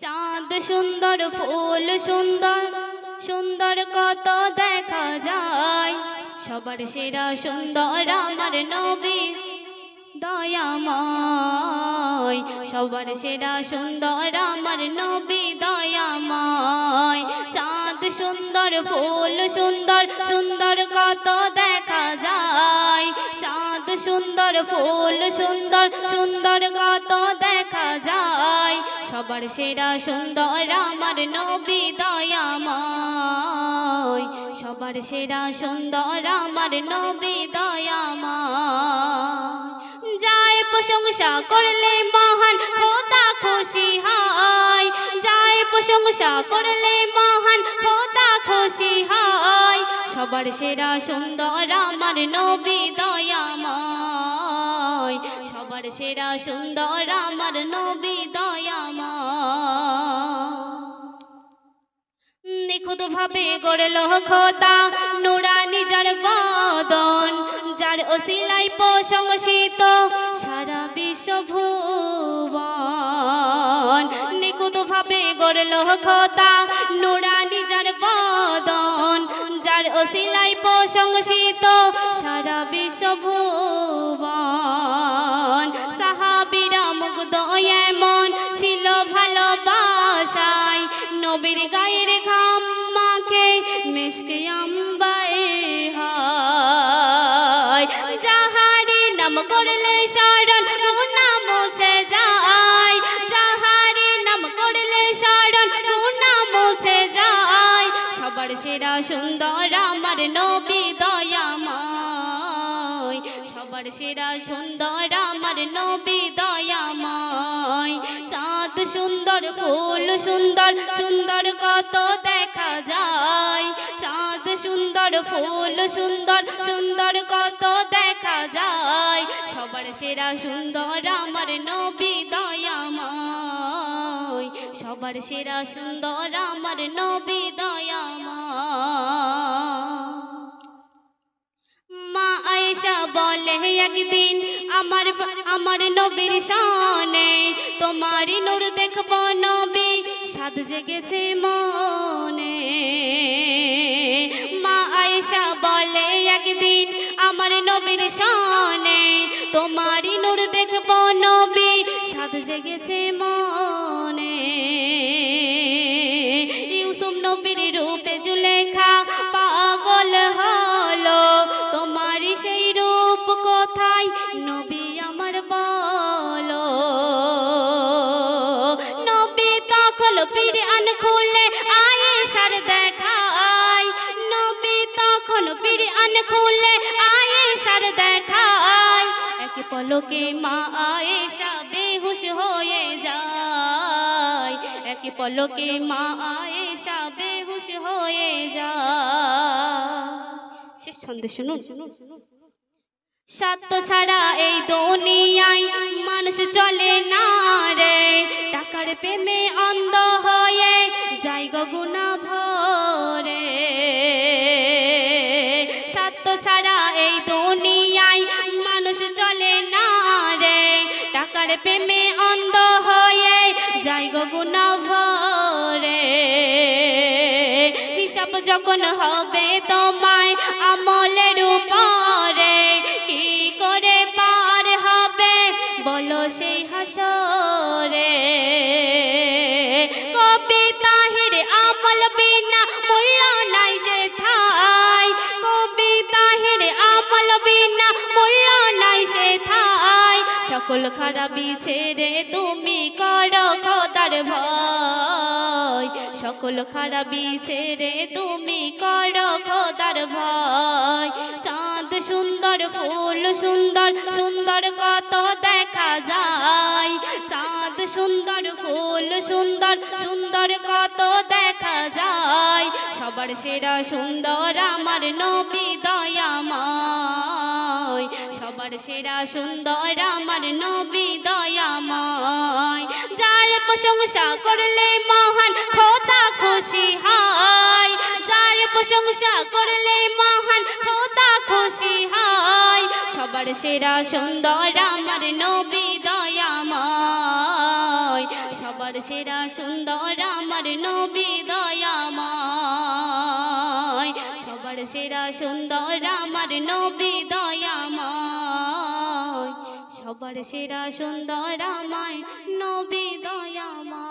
চাঁদ সুন্দর, ফুল সুন্দর সুন্দর কত দেখা যায়। সবার সেরা সুন্দর আমার নবী, দয়াময়। সবার সেরা সুন্দর আমার নবী, দয়াময়। চাঁদ সুন্দর, ফুল সুন্দর সুন্দর কত দেখা সুন্দর ফুল, সুন্দর সুন্দর কত দেখা যায়। সবার সেরা সুন্দর আমার নবী দয়াময়। সবার সেরা সুন্দর আমার নবী দয়াময়। যার প্রশংসা করলে মহান খোদা খুশি হয়। যার প্রশংসা করলে মহান খোদা খুশি হয়। সবার সেরা সুন্দর, আমার নবী দয়াময়। সবার সেরা সুন্দর, আমার নবী দয়াময়। নিখুঁত ভাবে গড়ল খোদা নুরানি যার বদন, যার অসিলাই প্রশংসিত সারা বিশ্বভুবন নিখুঁত ভাবে গড়ল খোদা নুরানি যার বদন অসিলাই প্রশংসিত সারা বিশ্বভুবন। সাহাবিরা মুগ্ধ এমন ছিল ভালোবাসায়। নবীর গায়ের ঘাম মাখে মিশকে আম্বার হয়। যাহারি নাম করলে শরণ সেরা সুন্দর আমার নবী দয়াময়। সবার সেরা সুন্দর আমার নবী দয়াময়। চাঁদ সুন্দর, ফুল সুন্দর সুন্দর কত দেখা যায়। চাঁদ সুন্দর, ফুল সুন্দর সুন্দর কত দেখা যায়। সবার সেরা সুন্দর আমার নবী দয়াময়। সবার সেরা সুন্দর আমার নবী দয়াময়। বলে একদিন আমার আমার নবীর শানে তোমারই নূর দেখব নবী। সাদ জেগেছে মনে। মা আয়েশা বলে, একদিন আমার নবীর শানে তোমারই নূর দেখব নবী। সাদ জেগেছে মনে। ইউসুফ নবীর রূপে নবী তখন পীর আন খুলে আয়েশার দেখায়। নবী তখন পীর আন খুলে আয়েশার দেখায়। এক পলকে মা আয়ে আয়েশা বেহুশ হয়ে যায়। এক পলকে মা আয়েশা বেহুশ হয়ে যায়। শেষ ছন্দে শুনুন। সত্য ছাড়া এই দুনিয়ায় মানুষ চলে না রে। টাকার প্রেমে টাকার প্রেমে অন্ধ হয়ে যাই গুণা ভরে হিসাব যখন হবে তোমায় আমলের উপরে, কি করে পার হবে বলো সেই হাসরে। বিনা মূল্য নাই সে থাই কবিতা হিরে আমল বিনা মূল্য সকল খারাপি ছেড়ে তুমি করো খোদার ভয়। সকল খারাপি ছেড়ে তুমি করো খোদার ভয়। চাঁদ সুন্দর, ফুল সুন্দর সুন্দর কত দেখা যায়। চাঁদ সুন্দর, ফুল সুন্দর সুন্দর কত দেখা যায়। সবার সেরা সুন্দর আমার নবী দয়াময়। সবার সেরা সুন্দর, আমার নবী দয়াময়। যার প্রশংসা করলে মহান খোদা খুশি হয়। যার প্রশংসা করলে মহান খোদা খুশি হয়। সবার সেরা সুন্দর, আমার নবী দয়াময়। সবার সেরা সুন্দর, আমার নবী দয়াময়। সবার সেরা সুন্দর, আমার নবী সবার সেরা সুন্দর আমায় নবী দয়ামা